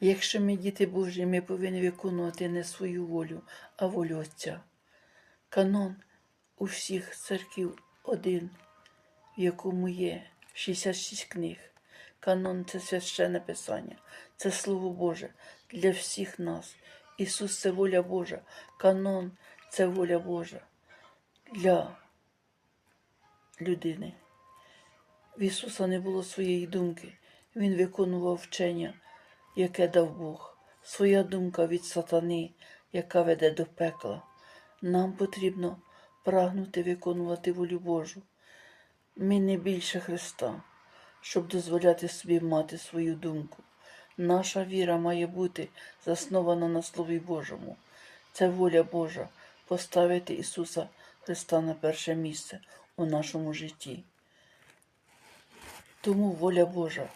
Якщо ми діти Божі, ми повинні виконувати не свою волю, а волю Отця. Канон у всіх церків один, в якому є 66 книг. Канон це священне писання, це Слово Боже для всіх нас. Ісус це воля Божа. Канон це воля Божа для людини. В Ісуса не було своєї думки. Він виконував вчення, яке дав Бог. Своя думка від сатани, яка веде до пекла. Нам потрібно прагнути виконувати волю Божу. Ми не більше Христа, щоб дозволяти собі мати свою думку. Наша віра має бути заснована на Слові Божому. Це воля Божа поставити Ісуса Христа на перше місце у нашому житті. Тому воля Божа